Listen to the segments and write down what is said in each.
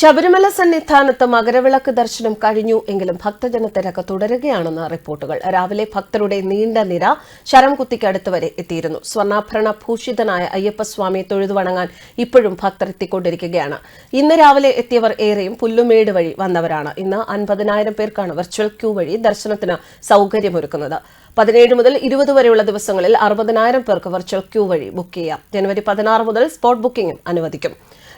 ശബരിമല സന്നിധാനത്ത് മകരവിളക്ക് ദർശനം കഴിഞ്ഞു. എങ്കിലും ഭക്തജന തിരക്ക് തുടരുകയാണെന്ന് റിപ്പോർട്ടുകൾ. രാവിലെ ഭക്തരുടെ നീണ്ട നിര ശരം കുത്തിക്കടുത്ത് വരെ എത്തിയിരുന്നു. സ്വർണാഭരണ ഭൂഷിതനായ അയ്യപ്പസ്വാമിയെ തൊഴുതു വണങ്ങാൻ ഇപ്പോഴും ഭക്തർ എത്തിക്കൊണ്ടിരിക്കുകയാണ്. ഇന്ന് രാവിലെ എത്തിയവർ ഏറെയും പുല്ലുമേട് വഴി വന്നവരാണ്. ഇന്ന് അൻപതിനായിരം പേർക്കാണ് വെർച്വൽ ക്യൂ വഴി ദർശനത്തിന് സൌകര്യമൊരുക്കുന്നത്. പതിനേഴ് മുതൽ ഇരുപത് വരെയുള്ള ദിവസങ്ങളിൽ അറുപതിനായിരം പേർക്ക് വെർച്വൽ ക്യൂ വഴി ബുക്ക് ചെയ്യാം. ജനുവരി പതിനാറ് മുതൽ സ്പോട്ട് ബുക്കിംഗും അനുവദിക്കും.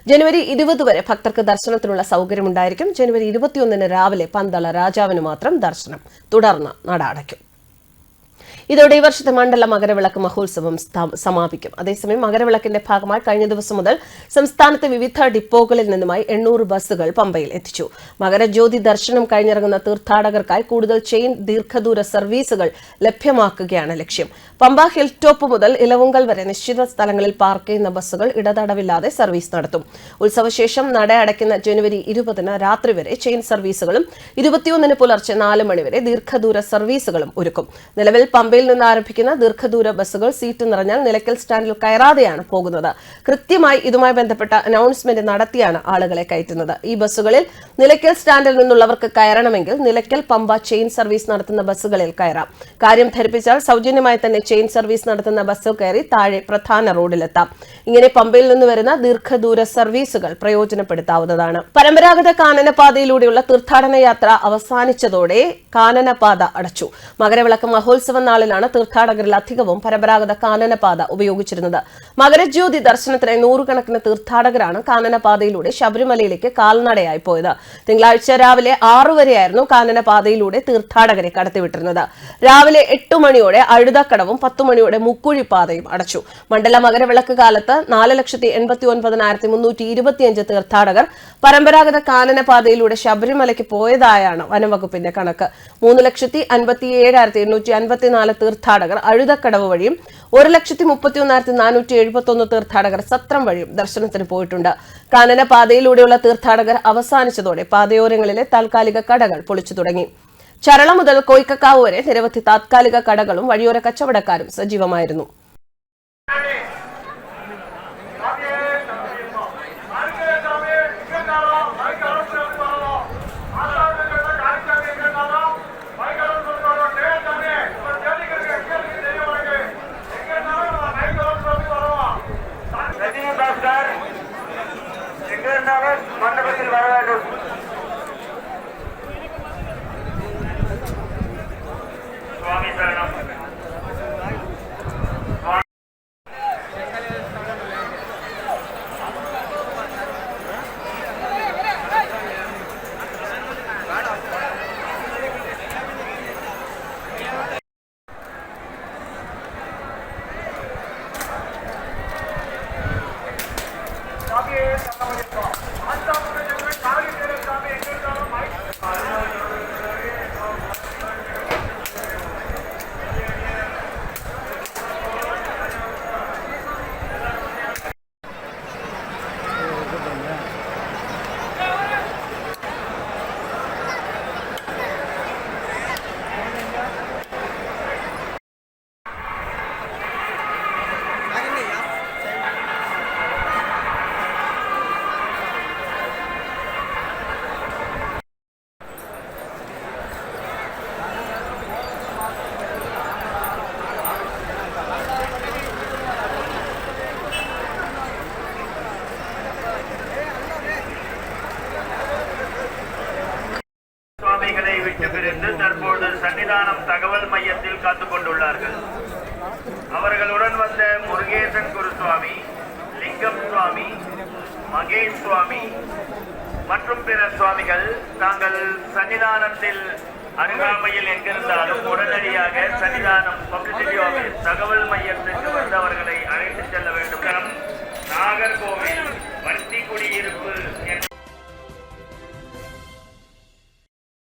ജനുവരി ഇരുപത് വരെ ഭക്തർക്ക് ദർശനത്തിനുള്ള സൗകര്യമുണ്ടായിരിക്കും. ജനുവരി ഇരുപത്തിയൊന്നിന് രാവിലെ പന്തള രാജാവിന് മാത്രം ദർശനം. തുടർന്ന് നട അടയ്ക്കും. ഇതോടെ ഈ വർഷത്തെ മണ്ഡല മകരവിളക്ക് മഹോത്സവം സമാപിക്കും. അതേസമയം മകരവിളക്കിന്റെ ഭാഗമായി കഴിഞ്ഞ ദിവസം മുതൽ സംസ്ഥാനത്തെ വിവിധ ഡിപ്പോകളിൽ നിന്നുമായി എണ്ണൂറ് ബസ്സുകൾ പമ്പയിൽ എത്തിച്ചു. മകരജ്യോതി ദർശനം കഴിഞ്ഞിറങ്ങുന്ന തീർത്ഥാടകർക്കായി കൂടുതൽ ചെയിൻ ദീർഘദൂര സർവീസുകൾ ലഭ്യമാക്കുകയാണ് ലക്ഷ്യം. പമ്പ ഹിൽ ടോപ്പ് മുതൽ ഇലവുങ്കൽ വരെ നിശ്ചിത സ്ഥലങ്ങളിൽ പാർക്ക് ചെയ്യുന്ന ബസ്സുകൾ ഇടതടവില്ലാതെ സർവീസ് നടത്തും. ഉത്സവശേഷം നട അടയ്ക്കുന്ന ജനുവരി ഇരുപതിന് രാത്രി വരെ ചെയിൻ സർവീസുകളും ഇരുപത്തിയൊന്നിന് പുലർച്ചെ നാല് മണിവരെ ദീർഘദൂര സർവീസുകളും ഒരുക്കും. നിലവിൽ പമ്പയിൽ നിന്ന് ആരംഭിക്കുന്ന ദീർഘദൂര ബസ്സുകൾ സീറ്റ് നിറഞ്ഞാൽ നിലയ്ക്കൽ സ്റ്റാൻഡിൽ കയറാതെയാണ് പോകുന്നത്. കൃത്യമായി ഇതുമായി ബന്ധപ്പെട്ട അനൗൺസ്മെന്റ് നടത്തിയാണ് ആളുകളെ കയറ്റുന്നത്. ഈ ബസ്സുകളിൽ നിലയ്ക്കൽ സ്റ്റാൻഡിൽ നിന്നുള്ളവർക്ക് കയറണമെങ്കിൽ നിലയ്ക്കൽ പമ്പ ചെയിൻ സർവീസ് നടത്തുന്ന ബസ്സുകളിൽ കയറാം. കാര്യം ധരിപ്പിച്ചാൽ സൗജന്യമായി തന്നെ ചെയിൻ സർവീസ് നടത്തുന്ന ബസ്സിൽ കയറി താഴെ പ്രധാന റോഡിലെത്താം. ഇങ്ങനെ പമ്പയിൽ നിന്ന് വരുന്ന ദീർഘദൂര സർവീസുകൾ പ്രയോജനപ്പെടുത്താവുന്നതാണ്. പരമ്പരാഗത കാനനപാതയിലൂടെയുള്ള തീർത്ഥാടന യാത്ര അവസാനിച്ചതോടെ കാനനപാത അടച്ചു. മകരവിളക്ക് മഹോത്സവ നാളിലാണ് തീർത്ഥാടകരിൽ അധികവും പരമ്പരാഗത കാനനപാത ഉപയോഗിച്ചിരുന്നത്. മകരജ്യോതി ദർശനത്തിനായി നൂറുകണക്കിന് തീർത്ഥാടകരാണ് കാനനപാതയിലൂടെ ശബരിമലയിലേക്ക് കാൽനടയായി പോയത്. തിങ്കളാഴ്ച രാവിലെ ആറു വരെയായിരുന്നു കാനനപാതയിലൂടെ തീർത്ഥാടകരെ കടത്തിവിട്ടിരുന്നത്. രാവിലെ എട്ട് മണിയോടെ അഴുതക്കടവും പത്തു മണിയോടെ മുക്കുഴിപ്പാതയും അടച്ചു. മണ്ഡല മകരവിളക്ക് കാലത്ത് നാല് ലക്ഷത്തി എൺപത്തി ഒൻപതിനായിരത്തി മുന്നൂറ്റി ഇരുപത്തിയഞ്ച് തീർത്ഥാടകർ പരമ്പരാഗത കാനനപാതയിലൂടെ ശബരിമലയ്ക്ക് പോയതായാണ് വനംവകുപ്പിന്റെ കണക്ക്. മൂന്ന് ലക്ഷത്തി അൻപത്തി ഏഴായിരത്തി എണ്ണൂറ്റി അൻപത്തിനാല് തീർത്ഥാടകർ അഴുതക്കടവ് വഴിയും ഒരു ലക്ഷത്തി മുപ്പത്തി ഒന്നായിരത്തി നാനൂറ്റി എഴുപത്തി ഒന്ന് തീർത്ഥാടകർ സത്രം വഴിയും ദർശനത്തിന് പോയിട്ടുണ്ട്. കാനന പാതയിലൂടെയുള്ള തീർത്ഥാടകർ അവസാനിച്ചതോടെ പാതയോരങ്ങളിലെ താൽക്കാലിക കടകൾ പൊളിച്ചു തുടങ്ങി. ചരള മുതൽ കോയിക്കക്കാവ് വരെ നിരവധി താത്കാലിക കടകളും വഴിയോര കച്ചവടക്കാരും സജീവമായിരുന്നു. மண்டபத்தில் வர வேண்டும் சுவாமி சரணம் சுவாமிகளை தற்போது சன்னிதானம் தகவல் மையத்தில் காத்துக் கொண்டுள்ளார்கள் அவர்களுடன் வந்த முருகேசன் குருசுவாமி லிங்கம் சுவாமி மகேஷ் சுவாமி மற்றும் பிற சுவாமிகள் தாங்கள் சன்னிதானத்தில் அருகாமையில் எங்கிருந்தாலும் உடனடியாக சன்னிதானம் பப்ளிசிட்டி ஆஃபீஸ் தகவல் மையத்திற்கு வந்தவர்களை அழை